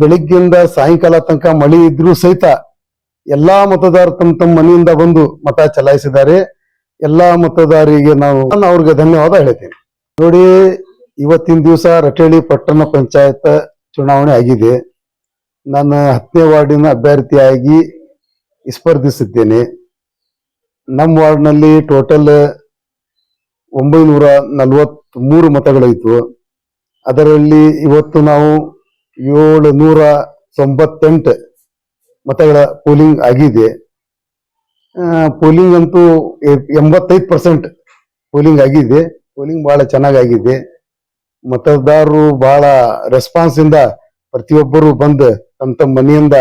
ಬೆಳಿಗ್ಗೆಯಿಂದ ಸಾಯಂಕಾಲ ತನಕ ಮಳೆ ಇದ್ರೂ ಸಹಿತ ಎಲ್ಲಾ ಮತದಾರರು ತಮ್ಮ ತಮ್ಮ ಮನೆಯಿಂದ ಬಂದು ಮತ ಚಲಾಯಿಸಿದ್ದಾರೆ. ಎಲ್ಲಾ ಮತದಾರರಿಗೆ ನಾವು ಅವ್ರಿಗೆ ಧನ್ಯವಾದ ಹೇಳ್ತೇನೆ. ನೋಡಿ, ಇವತ್ತಿನ ದಿವಸ ರಟೇಳಿ ಪಟ್ಟಣ ಪಂಚಾಯತ್ ಚುನಾವಣೆ ಆಗಿದೆ. ನಾನು ಹತ್ತನೇ ವಾರ್ಡಿನ ಅಭ್ಯರ್ಥಿಯಾಗಿ ಸ್ಪರ್ಧಿಸಿದ್ದೇನೆ. ನಮ್ಮ ವಾರ್ಡ್ನಲ್ಲಿ ಟೋಟಲ್ ಒಂಬೈನೂರ ನಲವತ್ತ್ ಮೂರು ಮತಗಳಿತ್ತು. ಅದರಲ್ಲಿ ಇವತ್ತು ನಾವು ಏಳು ನೂರ ತೊಂಬತ್ತೆಂಟು ಮತಗಳ ಪೋಲಿಂಗ್ ಆಗಿದೆ. ಪೋಲಿಂಗ್ ಅಂತೂ ಎಂಬತ್ತೈದು ಪರ್ಸೆಂಟ್ ಪೋಲಿಂಗ್ ಆಗಿದೆ. ಪೋಲಿಂಗ್ ಬಹಳ ಚೆನ್ನಾಗಾಗಿದೆ. ಮತದಾರರು ಬಹಳ ರೆಸ್ಪಾನ್ಸ್ ಇಂದ ಪ್ರತಿಯೊಬ್ಬರು ಬಂದು ತಮ್ಮ ತಮ್ಮ ಮನೆಯಿಂದ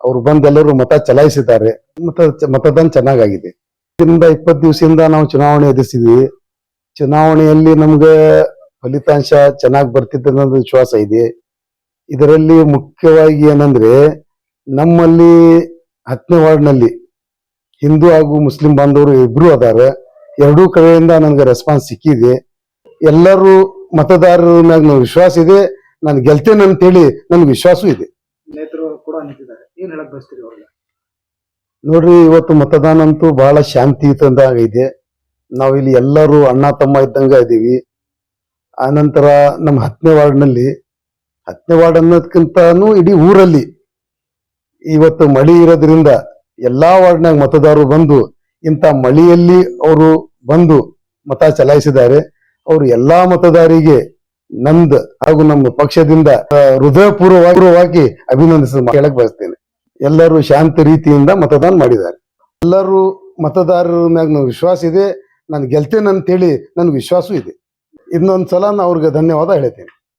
ಅವ್ರು ಬಂದು ಎಲ್ಲರೂ ಮತ ಚಲಾಯಿಸಿದ್ದಾರೆ. ಮತ ಮತದಾನ ಚೆನ್ನಾಗಾಗಿದೆ. ಇದರಿಂದ ಇಪ್ಪತ್ತು ದಿವಸದಿಂದ ನಾವು ಚುನಾವಣೆ ಎದುರಿಸಿದ್ವಿ. ಚುನಾವಣೆಯಲ್ಲಿ ನಮ್ಗೆ ಫಲಿತಾಂಶ ಚೆನ್ನಾಗಿ ಬರ್ತಿದ್ದ ವಿಶ್ವಾಸ ಇದೆ. ಇದರಲ್ಲಿ ಮುಖ್ಯವಾಗಿ ಏನಂದ್ರೆ ನಮ್ಮಲ್ಲಿ ಹತ್ತನೇ ವಾರ್ಡ್ನಲ್ಲಿ ಹಿಂದೂ ಹಾಗೂ ಮುಸ್ಲಿಂ ಬಾಂಧವರು ಇಬ್ರು ಅದಾರೆ. ಎರಡೂ ಕಡೆಯಿಂದ ನನಗೆ ರೆಸ್ಪಾನ್ಸ್ ಸಿಕ್ಕಿದೆ. ಎಲ್ಲರೂ ಮತದಾರರ ಮ್ಯಾಗ ನನಗೆ ವಿಶ್ವಾಸ ಇದೆ. ನಾನು ಗೆಲ್ತೇನೆ ಅಂತೇಳಿ ನನಗೆ ವಿಶ್ವಾಸವೂ ಇದೆ. ಕೂಡ ನಿಂತಿದ್ದಾರೆ. ಏನ್ ಹೇಳಕ್ ಬಯಸ್ತೀರಿ ಅವ್ರಿಗೆ ನೋಡ್ರಿ ಇವತ್ತು ಮತದಾನ ಅಂತೂ ಬಹಳ ಶಾಂತಿಯುತಂದಾಗ ಇದೆ. ನಾವಿಲ್ಲಿ ಎಲ್ಲರೂ ಅಣ್ಣ ತಮ್ಮ ಇದ್ದಂಗ ಇದೀವಿ ಆನಂತರ ನಮ್ಮ ಹತ್ತನೇ ವಾರ್ಡ್ನಲ್ಲಿ ಹತ್ತನೇ ವಾರ್ಡ್ ಅನ್ನೋದಕ್ಕಿಂತನೂ ಇಡೀ ಊರಲ್ಲಿ ಇವತ್ತು ಮಳಿ ಇರೋದ್ರಿಂದ ಎಲ್ಲಾ ವಾರ್ಡ್ನಾಗ ಮತದಾರರು ಬಂದು ಇಂಥ ಮಳಿಯಲ್ಲಿ ಅವರು ಬಂದು ಮತ ಚಲಾಯಿಸಿದ್ದಾರೆ. ಅವರು ಎಲ್ಲಾ ಮತದಾರರಿಗೆ ನಂದ್ ಹಾಗೂ ನಮ್ಮ ಪಕ್ಷದಿಂದ ಹೃದಯಪೂರ್ವವಾಗಿ ಅಭಿನಂದಿಸ ಹೇಳಕ್ ಬಯಸ್ತೇನೆ. ಎಲ್ಲರೂ ಶಾಂತ ರೀತಿಯಿಂದ ಮತದಾನ ಮಾಡಿದ್ದಾರೆ. ಎಲ್ಲರೂ ಮತದಾರರ ಮ್ಯಾಗ ನನಗೆ ವಿಶ್ವಾಸ ಇದೆ. ನಾನು ಗೆಲ್ತೇನೆ ಅಂತೇಳಿ ನನಗೆ ವಿಶ್ವಾಸವೂ ಇದೆ. ಇನ್ನೊಂದ್ಸಲ ನಾ ಅವ್ರಿಗೆ ಧನ್ಯವಾದ ಹೇಳ್ತೇನೆ.